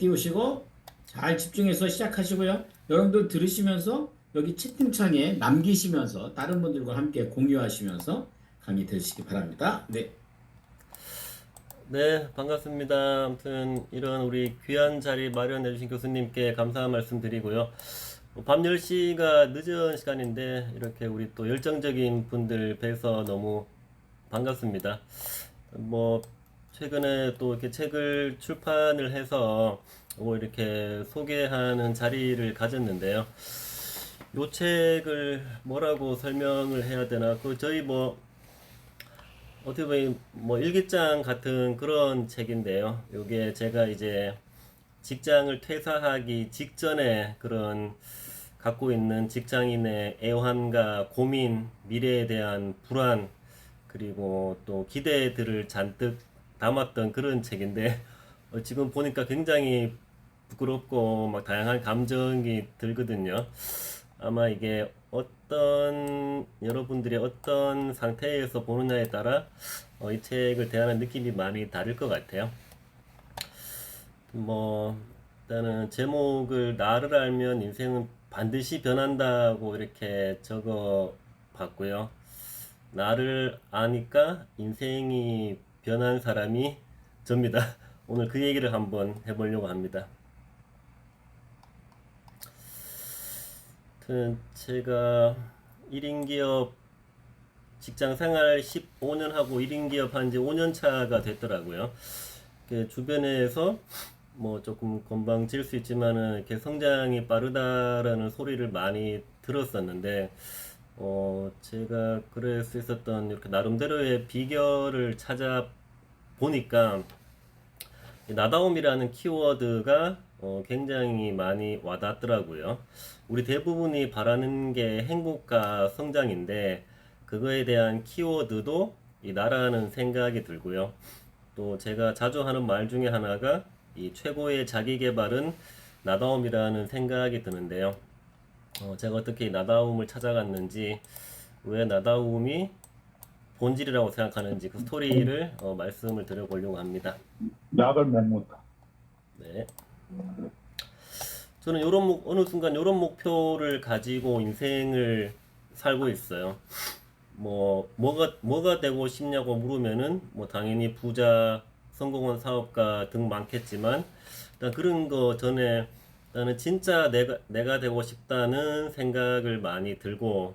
띄우시고 잘 집중해서 시작하시고요. 여러분들 들으시면서 여기 채팅창에 남기시면서 다른 분들과 함께 공유하시면서 강의 들으시기 바랍니다. 네. 네, 반갑습니다. 아무튼 이런 우리 귀한 자리 마련해 주신 교수님께 감사한 말씀 드리고요. 뭐밤 10시가 늦은 시간인데 이렇게 우리 또 열정적인 분들 뵈서 너무 반갑습니다. 뭐 최근에 또 이렇게 책을 출판을 해서 뭐 이렇게 소개하는 자리를 가졌는데요. 요 책을 뭐라고 설명을 해야 되나? 그 저희 뭐 어떻게 보면 뭐 일기장 같은 그런 책인데요. 요게 제가 이제 직장을 퇴사하기 직전에 그런 갖고 있는 직장인의 애환과 고민, 미래에 대한 불안, 그리고 또 기대들을 잔뜩 담았던 그런 책인데 어, 지금 보니까 굉장히 부끄럽고 막 다양한 감정이 들거든요. 아마 이게 어떤 여러분들이 어떤 상태에서 보느냐에 따라 어, 이 책을 대하는 느낌이 많이 다를 것 같아요. 뭐 일단은 제목을 나를 알면 인생은 반드시 변한다고 이렇게 적어 봤고요. 나를 아니까 인생이 변한 사람이 접니다. 오늘 그 얘기를 한번 해보려고 합니다. 제가 1인 기업 직장 생활 15년 하고 1인 기업 한 지 5년 차가 됐더라고요. 그 주변에서 뭐 조금 건방질 수 있지만은 성장이 빠르다라는 소리를 많이 들었었는데 어 제가 수 있었던 이렇게 나름대로의 비결을 찾아 보니까 이 나다움이라는 키워드가 어, 굉장히 많이 와닿더라고요. 우리 대부분이 바라는 게 행복과 성장인데 그거에 대한 키워드도 이 나라는 생각이 들고요. 또 제가 자주 하는 말 중에 하나가 이 최고의 자기 개발은 나다움이라는 생각이 드는데요. 어, 제가 어떻게 이 나다움을 찾아갔는지 왜 나다움이 본질이라고 생각하는지 그 스토리를 어, 말씀을 드려보려고 합니다. 약을 못 먹다. 네. 저는 목, 어느 순간 요런 목표를 가지고 인생을 살고 있어요. 뭐, 뭐가, 뭐가 되고 싶냐고 물으면은, 뭐, 당연히 부자, 성공한 사업가 등 많겠지만, 일단 그런 거 전에, 나는 진짜 내가, 내가 되고 싶다는 생각을 많이 들고,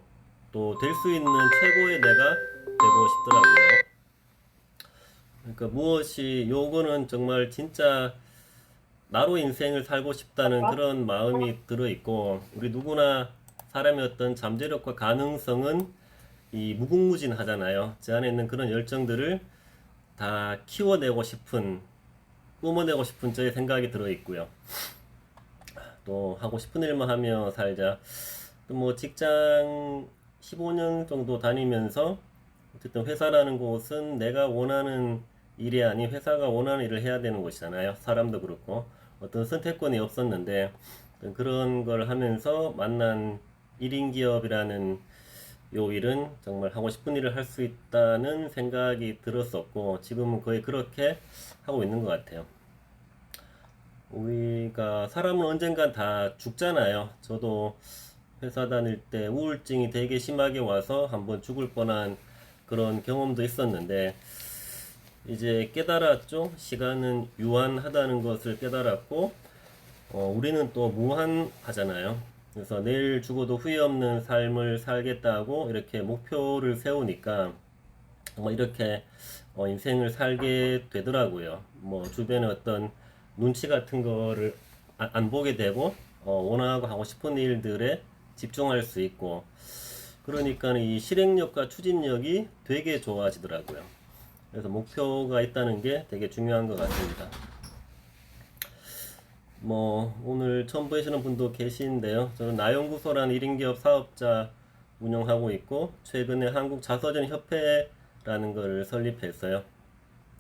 또 될 수 있는 최고의 내가 되고 싶더라고요. 그러니까 무엇이, 요거는 정말 진짜 나로 인생을 살고 싶다는 그런 마음이 들어 있고 우리 누구나 사람의 어떤 잠재력과 가능성은 이 무궁무진하잖아요. 제 안에 있는 그런 열정들을 다 키워내고 싶은 뿜어내고 싶은 저의 생각이 들어 있고요. 또 하고 싶은 일만 하며 살자. 또뭐 직장 15년 정도 다니면서 어쨌든 회사라는 곳은 내가 원하는 일이 아닌 회사가 원하는 일을 해야 되는 곳이잖아요. 사람도 그렇고 어떤 선택권이 없었는데 그런 걸 하면서 만난 1인 기업이라는 요 일은 정말 하고 싶은 일을 할 수 있다는 생각이 들었었고 지금은 거의 그렇게 하고 있는 것 같아요. 우리가 사람은 언젠간 다 죽잖아요. 저도 회사 다닐 때 우울증이 되게 심하게 와서 한번 죽을 뻔한 그런 경험도 있었는데 이제 깨달았죠. 시간은 유한하다는 것을 깨달았고, 어, 우리는 또 무한하잖아요. 그래서 내일 죽어도 후회 없는 삶을 살겠다고 이렇게 목표를 세우니까 정말 이렇게 어, 인생을 살게 되더라고요. 뭐 주변에 어떤 눈치 같은 거를 안, 안 보게 되고 어, 원하고 하고 싶은 일들에 집중할 수 있고 그러니까 이 실행력과 추진력이 되게 좋아지더라고요. 그래서 목표가 있다는 게 되게 중요한 것 같습니다. 뭐 오늘 처음 보시는 분도 계신데요. 저는 나연구소라는 1인 기업 사업자 운영하고 있고 최근에 한국 자서전 협회라는 걸 설립했어요.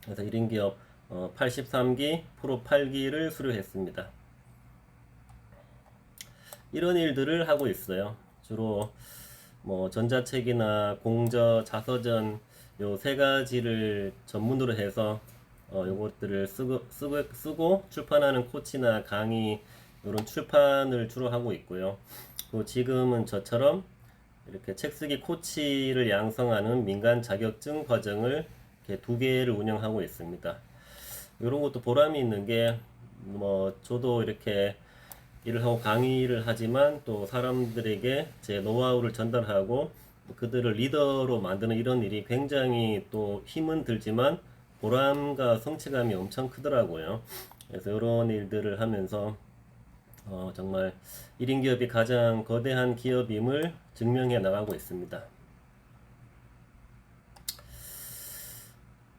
그래서 1인 기업 83기 프로 8기를 수료했습니다. 이런 일들을 하고 있어요. 주로 뭐 전자책이나 공저, 자서전 요 세 가지를 전문으로 해서 어, 요것들을 쓰고, 쓰고, 쓰고 출판하는 코치나 강의 이런 출판을 주로 하고 있고요. 그리고 지금은 저처럼 이렇게 책 쓰기 코치를 양성하는 민간 자격증 과정을 이렇게 두 개를 운영하고 있습니다. 이런 것도 보람이 있는 게 뭐 저도 이렇게 일을 하고 강의를 하지만 또 사람들에게 제 노하우를 전달하고 그들을 리더로 만드는 이런 일이 굉장히 또 힘은 들지만 보람과 성취감이 엄청 크더라고요. 그래서 이런 일들을 하면서 어, 정말 1인 기업이 가장 거대한 기업임을 증명해 나가고 있습니다.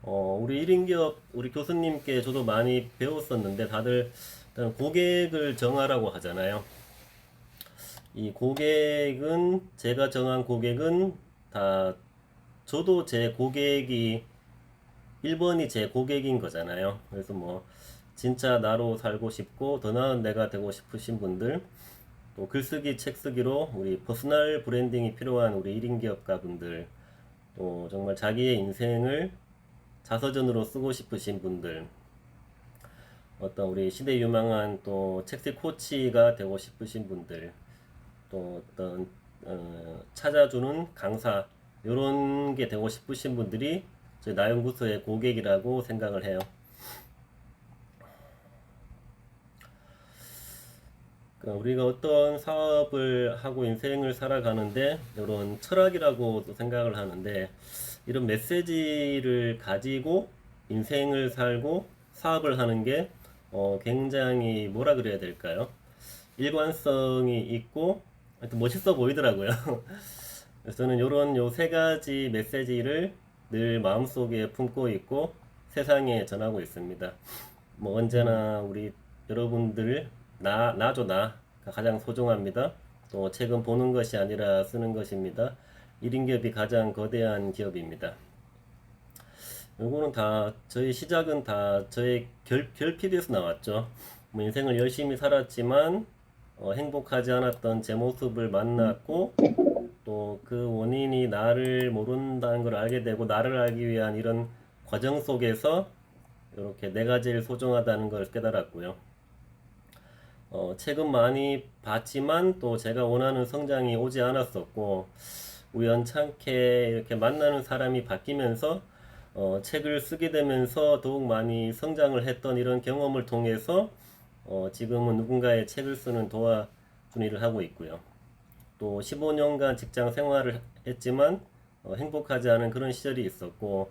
어, 우리 1인 기업, 우리 교수님께 저도 많이 배웠었는데 다들 일단 고객을 정하라고 하잖아요. 이 고객은 제가 정한 고객은 다 저도 제 고객이 1번이 제 고객인 거잖아요. 그래서 뭐 진짜 나로 살고 싶고 더 나은 내가 되고 싶으신 분들 또 글쓰기 책쓰기로 우리 퍼스널 브랜딩이 필요한 우리 1인 기업가 분들 또 정말 자기의 인생을 자서전으로 쓰고 싶으신 분들 어떤 우리 시대 유망한 또 책쓰기 코치가 되고 싶으신 분들 또 어떤 어, 찾아주는 강사 이런 게 되고 싶으신 분들이 저희 나연구소의 고객이라고 생각을 해요. 그러니까 우리가 어떤 사업을 하고 인생을 살아가는데 이런 철학이라고도 생각을 하는데 이런 메시지를 가지고 인생을 살고 사업을 하는 게 어, 굉장히 뭐라 그래야 될까요? 일관성이 있고 하여튼 멋있어 보이더라고요. 그래서 저는 이런 요 세 가지 메시지를 늘 마음속에 품고 있고 세상에 전하고 있습니다. 뭐 언제나 우리 여러분들 나 나죠 나가 가장 소중합니다. 또 책은 보는 것이 아니라 쓰는 것입니다. 1인 기업이 가장 거대한 기업입니다. 요거는 다 저희 시작은 다 저의 결, 결핍에서 나왔죠. 뭐 인생을 열심히 살았지만 어, 행복하지 않았던 제 모습을 만났고 또 그 원인이 나를 모른다는 걸 알게 되고 나를 알기 위한 이런 과정 속에서 이렇게 내가 제일 소중하다는 걸 깨달았고요. 어, 책은 많이 봤지만 또 제가 원하는 성장이 오지 않았었고 우연찮게 이렇게 만나는 사람이 바뀌면서 어, 책을 쓰게 되면서 더욱 많이 성장을 했던 이런 경험을 통해서 어, 지금은 누군가의 책을 쓰는 도와준 일을 하고 있고요. 또 15년간 직장 생활을 했지만 어, 행복하지 않은 그런 시절이 있었고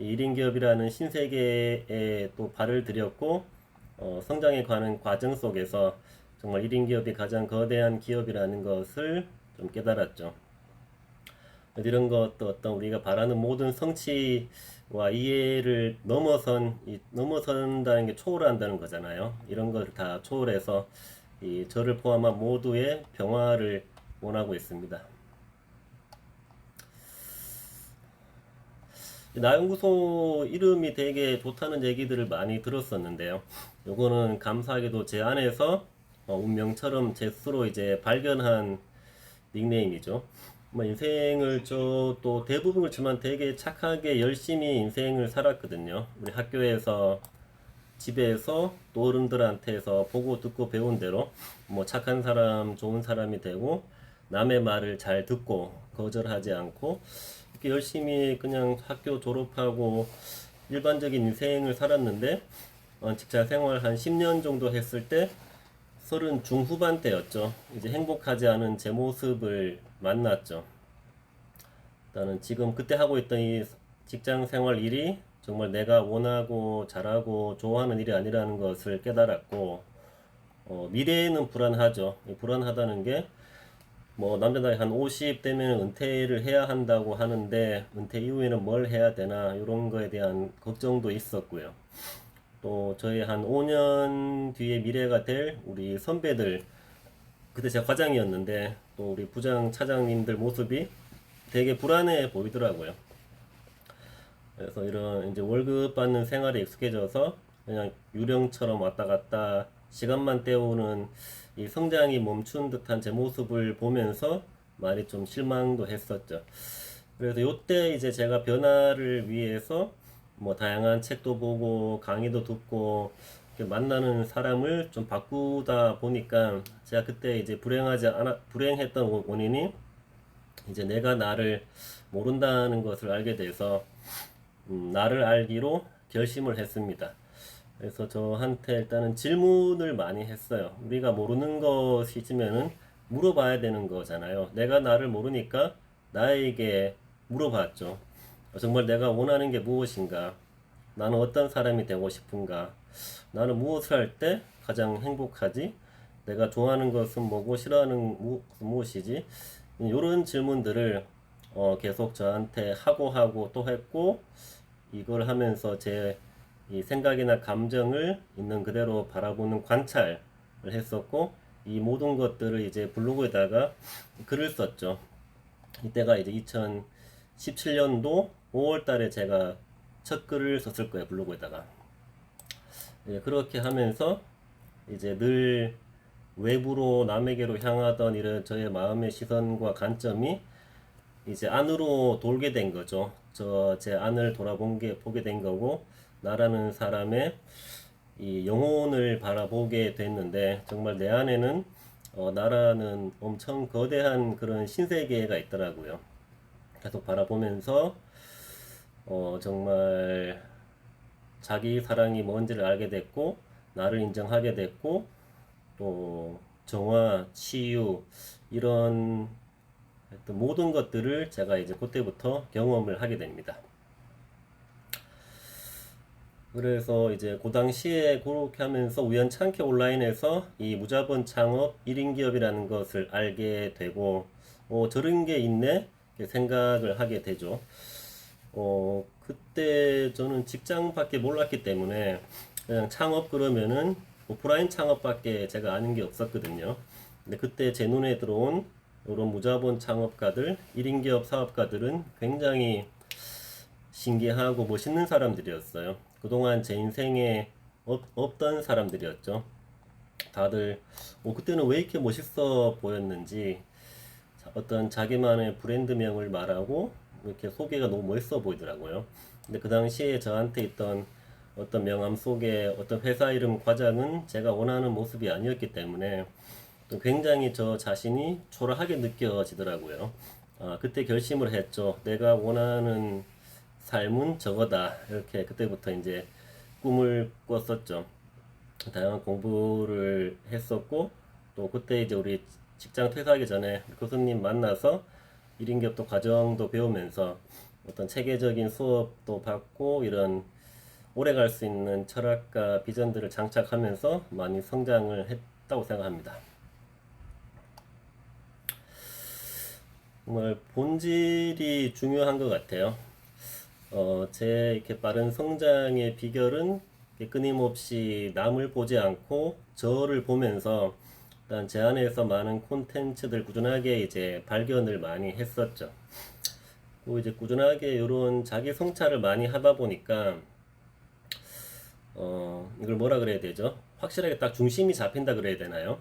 이 1인 기업이라는 신세계에 또 발을 들였고 어, 성장에 관한 과정 속에서 정말 1인 기업이 가장 거대한 기업이라는 것을 좀 깨달았죠. 이런 것도 어떤 우리가 바라는 모든 성취와 이해를 넘어선 이, 넘어선다는 게 초월한다는 거잖아요. 이런 걸다 초월해서 이 저를 포함한 모두의 평화를 원하고 있습니다. 나연구소 이름이 되게 좋다는 얘기들을 많이 들었었는데요. 요거는 감사하게도 제 안에서 어, 운명처럼 제 스스로 이제 발견한 닉네임이죠. 뭐 인생을 저 또 대부분 그렇지만 되게 착하게 열심히 인생을 살았거든요. 우리 학교에서 집에서 또 어른들한테서 보고 듣고 배운 대로 뭐 착한 사람, 좋은 사람이 되고 남의 말을 잘 듣고 거절하지 않고 이렇게 열심히 그냥 학교 졸업하고 일반적인 인생을 살았는데 어, 직장 생활 한 10년 정도 했을 때 서른 중후반 때였죠. 이제 행복하지 않은 제 모습을 만났죠. 일단은 지금 그때 하고 있던 이 직장 생활 일이 정말 내가 원하고 잘하고 좋아하는 일이 아니라는 것을 깨달았고 어, 미래에는 불안하죠. 이 불안하다는 게 뭐 남자 나이 한 50 되면 은퇴를 해야 한다고 하는데 은퇴 이후에는 뭘 해야 되나 이런 거에 대한 걱정도 있었고요. 또 저희 한 5년 뒤에 미래가 될 우리 선배들 그때 제가 과장이었는데 또 우리 부장 차장님들 모습이 되게 불안해 보이더라고요. 그래서 이런 이제 월급 받는 생활에 익숙해져서 그냥 유령처럼 왔다 갔다 시간만 때우는 이 성장이 멈춘 듯한 제 모습을 보면서 많이 좀 실망도 했었죠. 그래서 요때 이제 제가 변화를 위해서 뭐 다양한 책도 보고 강의도 듣고 만나는 사람을 좀 바꾸다 보니까 제가 그때 이제 불행하지 않아 불행했던 원- 원인이 이제 내가 나를 모른다는 것을 알게 돼서 음, 나를 알기로 결심을 했습니다. 그래서 저한테 일단은 질문을 많이 했어요. 우리가 모르는 것이 있으면은 물어봐야 되는 거잖아요. 내가 나를 모르니까 나에게 물어봤죠. 정말 내가 원하는 게 무엇인가? 나는 어떤 사람이 되고 싶은가? 나는 무엇을 할 때 가장 행복하지? 내가 좋아하는 것은 뭐고 싫어하는 무, 무엇이지? 이런 질문들을 어, 계속 저한테 하고 하고 또 했고 이걸 하면서 제 이 생각이나 감정을 있는 그대로 바라보는 관찰을 했었고 이 모든 것들을 이제 블로그에다가 글을 썼죠. 이때가 이제 2017년도 5월 달에 제가 첫 글을 썼을 거예요, 블로그에다가. 예, 그렇게 하면서 이제 늘 외부로 남에게로 향하던 이런 저의 마음의 시선과 관점이 이제 안으로 돌게 된 거죠. 저 제 안을 돌아본 게 보게 된 거고 나라는 사람의 이 영혼을 바라보게 됐는데 정말 내 안에는 어, 나라는 엄청 거대한 그런 신세계가 있더라고요. 계속 바라보면서 어, 정말 자기 사랑이 뭔지를 알게 됐고 나를 인정하게 됐고 또 정화, 치유 이런 모든 것들을 제가 이제 그때부터 경험을 하게 됩니다. 그래서 이제 그 당시에 그렇게 하면서 우연찮게 온라인에서 이 무자본 창업 1인 기업이라는 것을 알게 되고 어, 저런 게 있네 생각을 하게 되죠. 어, 그때 저는 직장밖에 몰랐기 때문에 그냥 창업 그러면은 오프라인 창업밖에 제가 아는 게 없었거든요. 근데 그때 제 눈에 들어온 이런 무자본 창업가들, 1인 기업 사업가들은 굉장히 신기하고 멋있는 사람들이었어요. 그동안 제 인생에 없, 없던 사람들이었죠. 다들 어, 그때는 왜 이렇게 멋있어 보였는지 자- 어떤 자기만의 브랜드명을 말하고 이렇게 소개가 너무 멋있어 보이더라고요. 근데 그 당시에 저한테 있던 어떤 명함 속에 어떤 회사 이름 과장은 제가 원하는 모습이 아니었기 때문에 또 굉장히 저 자신이 초라하게 느껴지더라고요. 아, 그때 결심을 했죠. 내가 원하는 삶은 저거다. 이렇게 그때부터 이제 꿈을 꿨었죠. 다양한 공부를 했었고 또 그때 이제 우리 직장 퇴사하기 전에 교수님 만나서 1인 기업도 과정도 배우면서 어떤 체계적인 수업도 받고 이런 오래 갈 수 있는 철학과 비전들을 장착하면서 많이 성장을 했다고 생각합니다. 정말 본질이 중요한 것 같아요. 어, 제 이렇게 빠른 성장의 비결은 끊임없이 남을 보지 않고 저를 보면서 일단 제 안에서 많은 콘텐츠들 꾸준하게 이제 발견을 많이 했었죠. 또 이제 꾸준하게 이런 자기 성찰을 많이 하다 보니까 어, 이걸 뭐라 그래야 되죠? 확실하게 딱 중심이 잡힌다 그래야 되나요?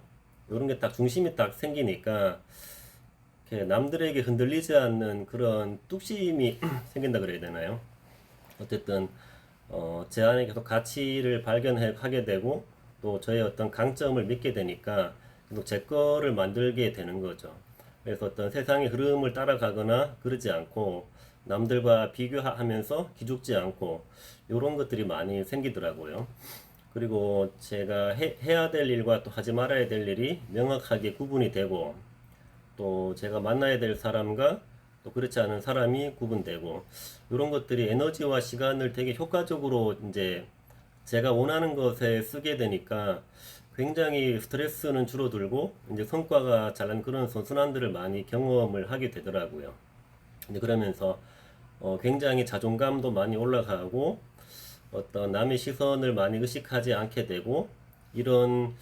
이런 게 딱 중심이 딱 생기니까 이렇게 남들에게 흔들리지 않는 그런 뚝심이 생긴다 그래야 되나요? 어쨌든 어, 제 안에 계속 가치를 발견하게 되고 또 저의 어떤 강점을 믿게 되니까 제 거를 만들게 되는 거죠. 그래서 어떤 세상의 흐름을 따라가거나 그러지 않고 남들과 비교하면서 기죽지 않고 이런 것들이 많이 생기더라고요. 그리고 제가 해, 해야 될 일과 또 하지 말아야 될 일이 명확하게 구분이 되고 또 제가 만나야 될 사람과 또 그렇지 않은 사람이 구분되고 이런 것들이 에너지와 시간을 되게 효과적으로 이제 제가 원하는 것에 쓰게 되니까 굉장히 스트레스는 줄어들고 이제 성과가 잘 나는 그런 선순환들을 많이 경험을 하게 되더라고요. 근데 그러면서 어, 굉장히 자존감도 많이 올라가고 어떤 남의 시선을 많이 의식하지 않게 되고 이런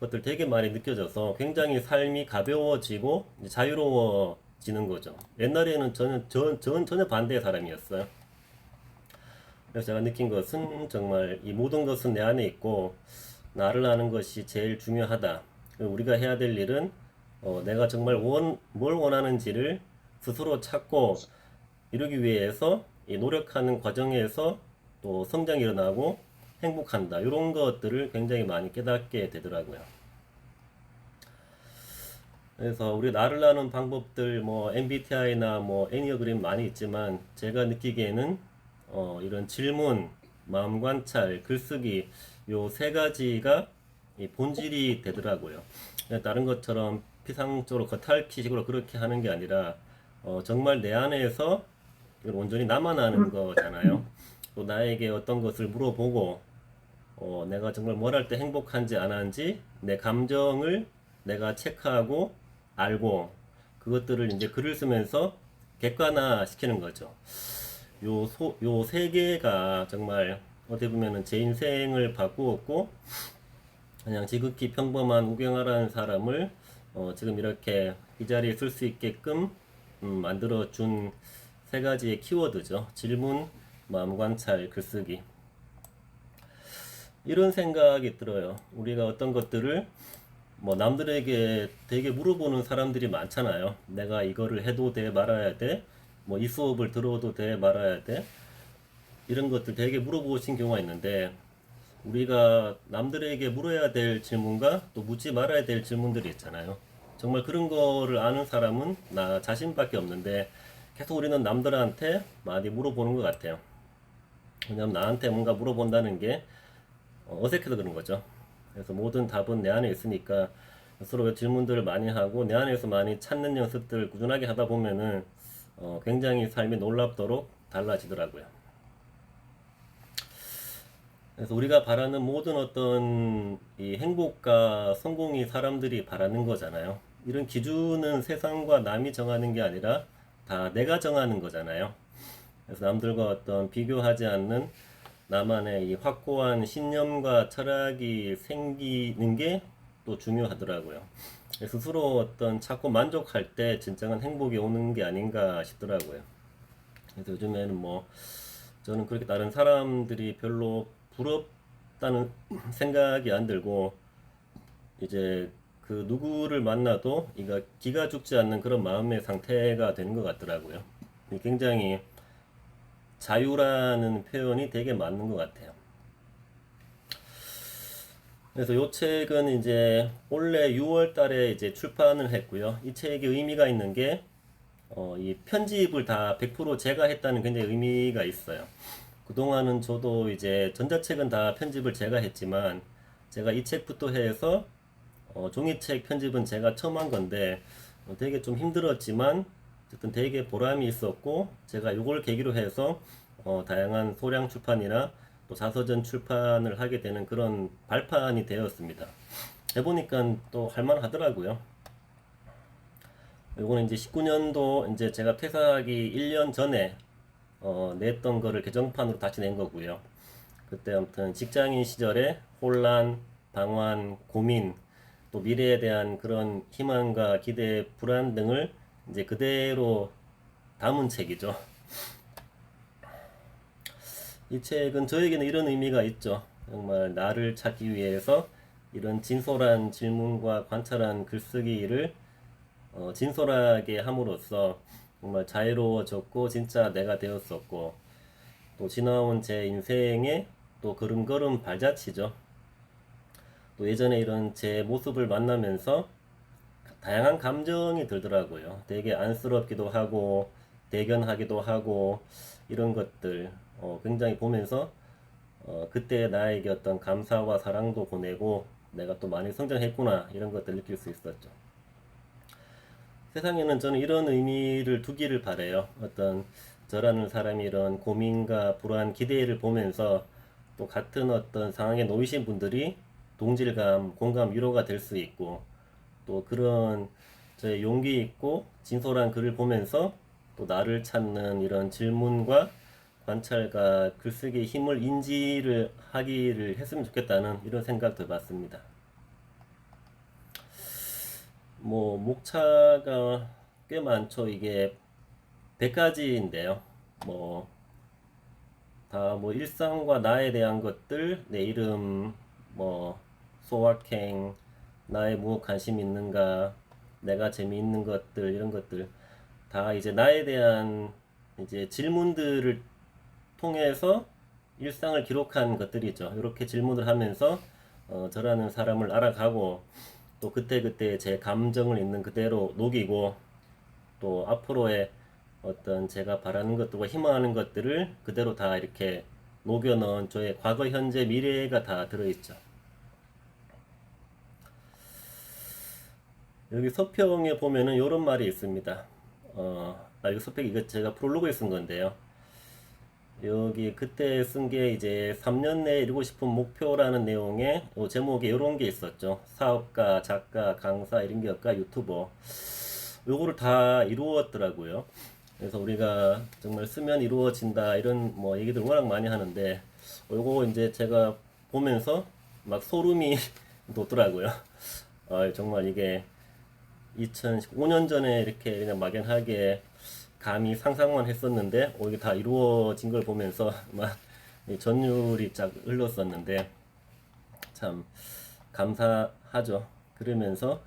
것들 되게 많이 느껴져서 굉장히 삶이 가벼워지고 이제 자유로워지는 거죠. 옛날에는 저는 전, 전 전혀 반대의 사람이었어요. 그래서 제가 느낀 것은 정말 이 모든 것은 내 안에 있고 나를 아는 것이 제일 중요하다. 우리가 해야 될 일은 어, 내가 정말 원, 뭘 원하는지를 스스로 찾고 이루기 위해서 이 노력하는 과정에서 또 성장이 일어나고 행복한다. 이런 것들을 굉장히 많이 깨닫게 되더라고요. 그래서 우리 나를 나는 방법들 뭐 MBTI나 뭐 애니어그램 많이 있지만 제가 느끼기에는 어 이런 질문, 마음 관찰, 글쓰기 요 세 가지가 이 본질이 되더라고요. 그냥 다른 것처럼 피상적으로 겉핥기식으로 그렇게 하는 게 아니라 어 정말 내 안에서 이걸 온전히 나만 아는 거잖아요. 또 나에게 어떤 것을 물어보고 어, 내가 정말 뭘 할 때 행복한지 안 한지 내 감정을 내가 체크하고 알고 그것들을 이제 글을 쓰면서 객관화 시키는 거죠. 요 소, 요 세 개가 정말 어떻게 보면은 제 인생을 바꾸었고 그냥 지극히 평범한 우경하라는 사람을 어, 지금 이렇게 이 자리에 쓸 수 있게끔 음, 만들어 준 세 가지의 키워드죠. 질문, 마음 관찰, 글쓰기. 이런 생각이 들어요. 우리가 어떤 것들을 뭐 남들에게 되게 물어보는 사람들이 많잖아요. 내가 이거를 해도 돼 말아야 돼. 뭐 이 수업을 들어도 돼 말아야 돼. 이런 것들 되게 물어보신 경우가 있는데 우리가 남들에게 물어야 될 질문과 또 묻지 말아야 될 질문들이 있잖아요. 정말 그런 거를 아는 사람은 나 자신밖에 없는데 계속 우리는 남들한테 많이 물어보는 것 같아요. 왜냐면 나한테 뭔가 물어본다는 게 어, 어색해서 그런 거죠. 그래서 모든 답은 내 안에 있으니까 서로 질문들을 많이 하고 내 안에서 많이 찾는 연습들 꾸준하게 하다 보면은 어, 굉장히 삶이 놀랍도록 달라지더라고요. 그래서 우리가 바라는 모든 어떤 이 행복과 성공이 사람들이 바라는 거잖아요. 이런 기준은 세상과 남이 정하는 게 아니라 다 내가 정하는 거잖아요. 그래서 남들과 어떤 비교하지 않는 나만의 이 확고한 신념과 철학이 생기는 게 또 중요하더라고요. 스스로 어떤 자꾸 만족할 때 진정한 행복이 오는 게 아닌가 싶더라고요. 그래서 요즘에는 뭐 저는 그렇게 다른 사람들이 별로 부럽다는 생각이 안 들고 이제 그 누구를 만나도 이가 기가 죽지 않는 그런 마음의 상태가 되는 것 같더라고요. 굉장히 자유라는 표현이 되게 맞는 것 같아요. 그래서 이 책은 이제 올해 6월 달에 이제 출판을 했고요. 이 책의 의미가 있는 게, 어, 이 편집을 다 100% 제가 했다는 굉장히 의미가 있어요. 그동안은 저도 이제 전자책은 다 편집을 제가 했지만, 제가 이 책부터 해서, 어, 종이책 편집은 제가 처음 한 건데, 어, 되게 좀 힘들었지만, 어쨌든 되게 보람이 있었고, 제가 이걸 계기로 해서, 어, 다양한 소량 출판이나 또 자서전 출판을 하게 되는 그런 발판이 되었습니다. 해보니까 또 할만하더라고요. 이거는 이제 19년도 이제 제가 퇴사하기 1년 전에 어, 냈던 거를 개정판으로 다시 낸 거고요. 그때 아무튼 직장인 시절에 혼란, 방황, 고민, 또 미래에 대한 그런 희망과 기대, 불안 등을 이제 그대로 담은 책이죠. 이 책은 저에게는 이런 의미가 있죠. 정말 나를 찾기 위해서 이런 진솔한 질문과 관찰한 글쓰기를 어, 진솔하게 함으로써 정말 자유로워졌고 진짜 내가 되었었고 또 지나온 제 인생의 또 걸음걸음 발자취죠. 또 예전에 이런 제 모습을 만나면서 다양한 감정이 들더라고요. 되게 안쓰럽기도 하고 대견하기도 하고 이런 것들 어, 굉장히 보면서 어, 그때 나에게 어떤 감사와 사랑도 보내고 내가 또 많이 성장했구나 이런 것들 느낄 수 있었죠. 세상에는 저는 이런 의미를 두기를 바래요. 어떤 저라는 사람이 이런 고민과 불안, 기대를 보면서 또 같은 어떤 상황에 놓이신 분들이 동질감, 공감, 위로가 될 수 있고 또 그런 저의 용기 있고 진솔한 글을 보면서 또 나를 찾는 이런 질문과 관찰과 글쓰기의 힘을 인지를 하기를 했으면 좋겠다는 이런 생각도 해봤습니다. 뭐 목차가 꽤 많죠. 이게 100가지인데요. 뭐 다 뭐 일상과 나에 대한 것들, 내 이름, 뭐 소확행, 나의 무엇 관심 있는가, 내가 재미있는 것들 이런 것들 다 이제 나에 대한 이제 질문들을 통해서 일상을 기록한 것들이죠. 이렇게 질문을 하면서 어, 저라는 사람을 알아가고 또 그때그때 제 감정을 있는 그대로 녹이고 또 앞으로의 어떤 제가 바라는 것들과 희망하는 것들을 그대로 다 이렇게 녹여 넣은 저의 과거, 현재, 미래가 다 들어있죠. 여기 서평에 보면은 이런 말이 있습니다. 어, 아, 이거 서평 이거 제가 프롤로그에 쓴 건데요. 여기 그때 쓴 게 이제 3년 내에 이루고 싶은 목표라는 내용의 요 제목에 이런 게 있었죠. 사업가, 작가, 강사, 이런 기업가, 유튜버. 요거를 다 이루었더라고요. 그래서 우리가 정말 쓰면 이루어진다 이런 뭐 얘기들 워낙 많이 하는데 요거 이제 제가 보면서 막 소름이 돋더라고요. 아, 정말 이게 2015년 전에 이렇게 그냥 막연하게 감히 상상만 했었는데 어, 이게 다 이루어진 걸 보면서 막이 전율이 쫙 흘렀었는데 참 감사하죠. 그러면서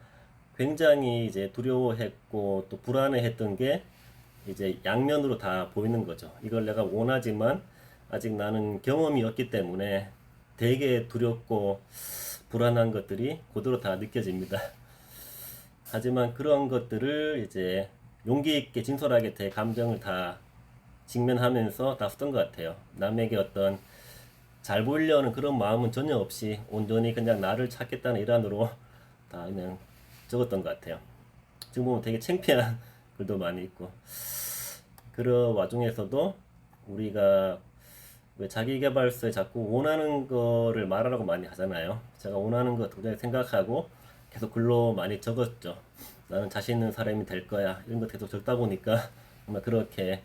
굉장히 이제 두려워했고 또 불안해했던 게 이제 양면으로 다 보이는 거죠. 이걸 내가 원하지만 아직 나는 경험이 없기 때문에 되게 두렵고 불안한 것들이 그대로 다 느껴집니다. 하지만 그런 것들을 이제 용기 있게 진솔하게 제 감정을 다 직면하면서 다 썼던 것 같아요. 남에게 어떤 잘 보이려는 그런 마음은 전혀 없이 온전히 그냥 나를 찾겠다는 일환으로 다 그냥 적었던 것 같아요. 지금 보면 되게 창피한 글도 많이 있고 그런 와중에서도 우리가 왜 자기개발서에 자꾸 원하는 거를 말하라고 많이 하잖아요. 제가 원하는 거 도전히 생각하고 계속 글로 많이 적었죠. 나는 자신 있는 사람이 될 거야. 이런 거 계속 적다 보니까 정말 그렇게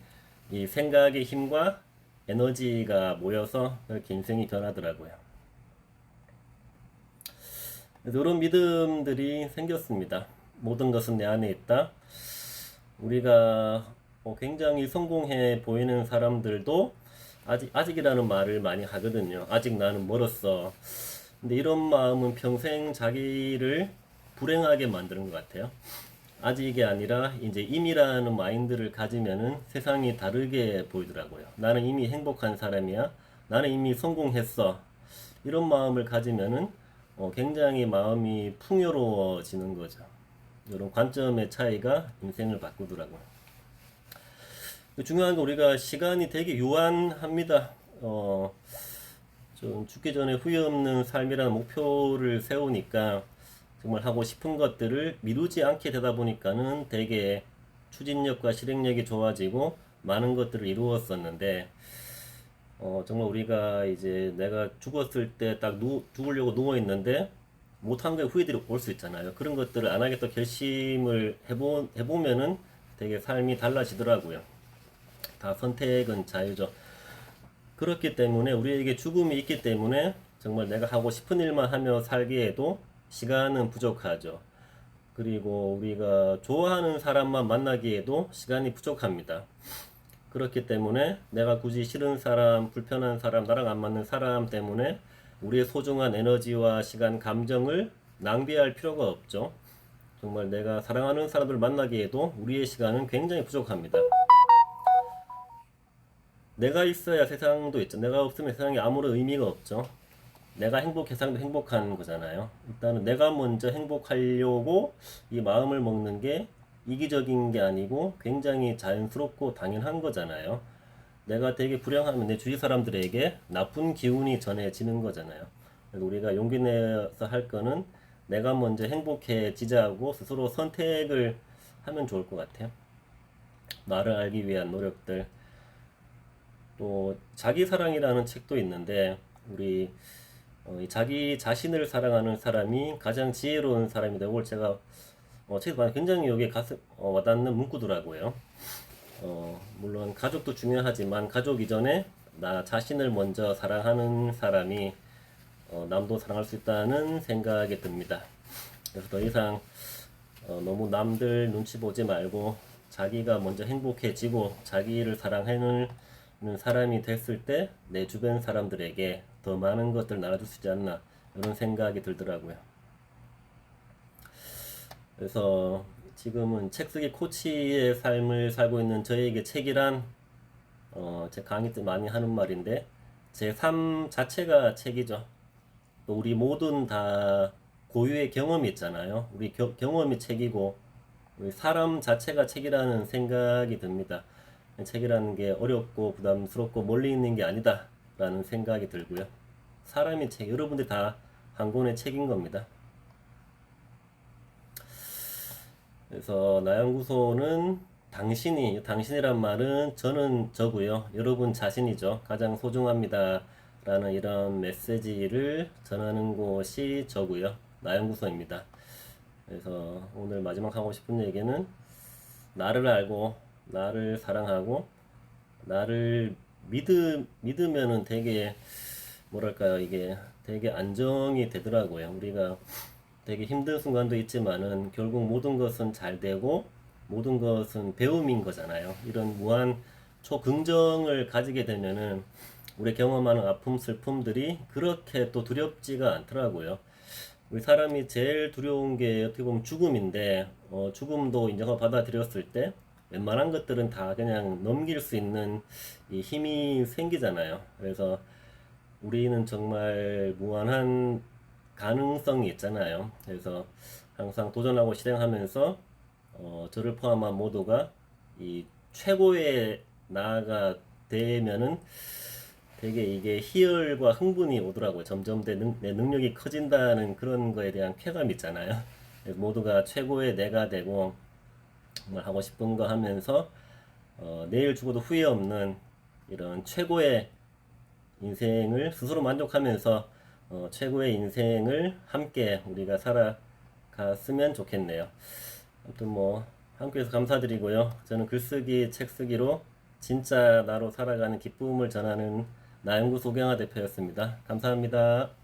이 생각의 힘과 에너지가 모여서 그렇게 인생이 변하더라고요. 이런 믿음들이 생겼습니다. 모든 것은 내 안에 있다. 우리가 뭐 굉장히 성공해 보이는 사람들도 아직 아직이라는 말을 많이 하거든요. 아직 나는 멀었어. 근데 이런 마음은 평생 자기를 불행하게 만드는 것 같아요. 아직이 아니라 이제 임이라는 마인드를 가지면은 세상이 다르게 보이더라고요. 나는 이미 행복한 사람이야. 나는 이미 성공했어. 이런 마음을 가지면은 어, 굉장히 마음이 풍요로워지는 거죠. 이런 관점의 차이가 인생을 바꾸더라고요. 중요한 건 우리가 시간이 되게 유한합니다. 어, 좀 죽기 전에 후회 없는 삶이라는 목표를 세우니까 정말 하고 싶은 것들을 미루지 않게 되다 보니까는 되게 추진력과 실행력이 좋아지고 많은 것들을 이루었었는데 어, 정말 우리가 이제 내가 죽었을 때 딱 죽으려고 누워 있는데 못한 거에 후회들이 올 수 있잖아요. 그런 것들을 안 하겠다 결심을 해보, 해보면은 되게 삶이 달라지더라고요. 다 선택은 자유죠. 그렇기 때문에 우리에게 죽음이 있기 때문에 정말 내가 하고 싶은 일만 하며 살기에도 시간은 부족하죠. 그리고 우리가 좋아하는 사람만 만나기에도 시간이 부족합니다. 그렇기 때문에 내가 굳이 싫은 사람, 불편한 사람, 나랑 안 맞는 사람 때문에 우리의 소중한 에너지와 시간, 감정을 낭비할 필요가 없죠. 정말 내가 사랑하는 사람들 만나기에도 우리의 시간은 굉장히 부족합니다. 내가 있어야 세상도 있죠. 내가 없으면 세상에 아무런 의미가 없죠. 내가 행복해 세상도 행복한 거잖아요. 일단은 내가 먼저 행복하려고 이 마음을 먹는 게 이기적인 게 아니고 굉장히 자연스럽고 당연한 거잖아요. 내가 되게 불행하면 내 주위 사람들에게 나쁜 기운이 전해지는 거잖아요. 우리가 용기 내서 할 거는 내가 먼저 행복해지자고 스스로 선택을 하면 좋을 것 같아요. 나를 알기 위한 노력들. 또 자기 사랑이라는 책도 있는데 우리 어, 이 자기 자신을 사랑하는 사람이 가장 지혜로운 사람이다. 이걸 제가 어, 책을 보면 굉장히 여기에 가슴 어, 와닿는 문구더라고요. 어, 물론 가족도 중요하지만 가족 이전에 나 자신을 먼저 사랑하는 사람이 어, 남도 사랑할 수 있다는 생각이 듭니다. 그래서 더 이상 어, 너무 남들 눈치 보지 말고 자기가 먼저 행복해지고 자기를 사랑하는 사람이 됐을 때 내 주변 사람들에게 더 많은 것들 나눠줄 수 있지 않나 이런 생각이 들더라고요. 그래서 지금은 책 쓰기 코치의 삶을 살고 있는 저에게 책이란 어, 제 강의 때 많이 하는 말인데 제 삶 자체가 책이죠. 또 우리 모든 다 고유의 경험이 있잖아요. 우리 겨- 경험이 책이고 우리 사람 자체가 책이라는 생각이 듭니다. 책이라는 게 어렵고 부담스럽고 멀리 있는 게 아니다라는 생각이 들고요. 사람이 책, 여러분들 다 한 권의 책인 겁니다. 그래서 나연구소는 당신이, 당신이란 말은 저는 저고요. 여러분 자신이죠. 가장 소중합니다. 라는 이런 메시지를 전하는 곳이 저고요. 나연구소입니다. 그래서 오늘 마지막 하고 싶은 얘기는 나를 알고 나를 사랑하고 나를 믿으, 믿으면은 되게 뭐랄까요 이게 되게 안정이 되더라고요. 우리가 되게 힘든 순간도 있지만은 결국 모든 것은 잘 되고 모든 것은 배움인 거잖아요. 이런 무한 초긍정을 가지게 되면은 우리 경험하는 아픔 슬픔들이 그렇게 또 두렵지가 않더라고요. 우리 사람이 제일 두려운 게 어떻게 보면 죽음인데 어, 죽음도 인정하고 받아들였을 때 웬만한 것들은 다 그냥 넘길 수 있는 이 힘이 생기잖아요. 그래서 우리는 정말 무한한 가능성이 있잖아요. 그래서 항상 도전하고 실행하면서 어, 저를 포함한 모두가 이 최고의 나아가 되면은 되게 이게 희열과 흥분이 오더라고요. 점점 내, 능, 내 능력이 커진다는 그런 거에 대한 쾌감이 있잖아요. 모두가 최고의 내가 되고 정말 하고 싶은 거 하면서 어, 내일 죽어도 후회 없는 이런 최고의 인생을 스스로 만족하면서 어, 최고의 인생을 함께 우리가 살아갔으면 좋겠네요. 아무튼 뭐 함께해서 감사드리고요. 저는 글쓰기, 책쓰기로 진짜 나로 살아가는 기쁨을 전하는 나연구 소경화 대표였습니다. 감사합니다.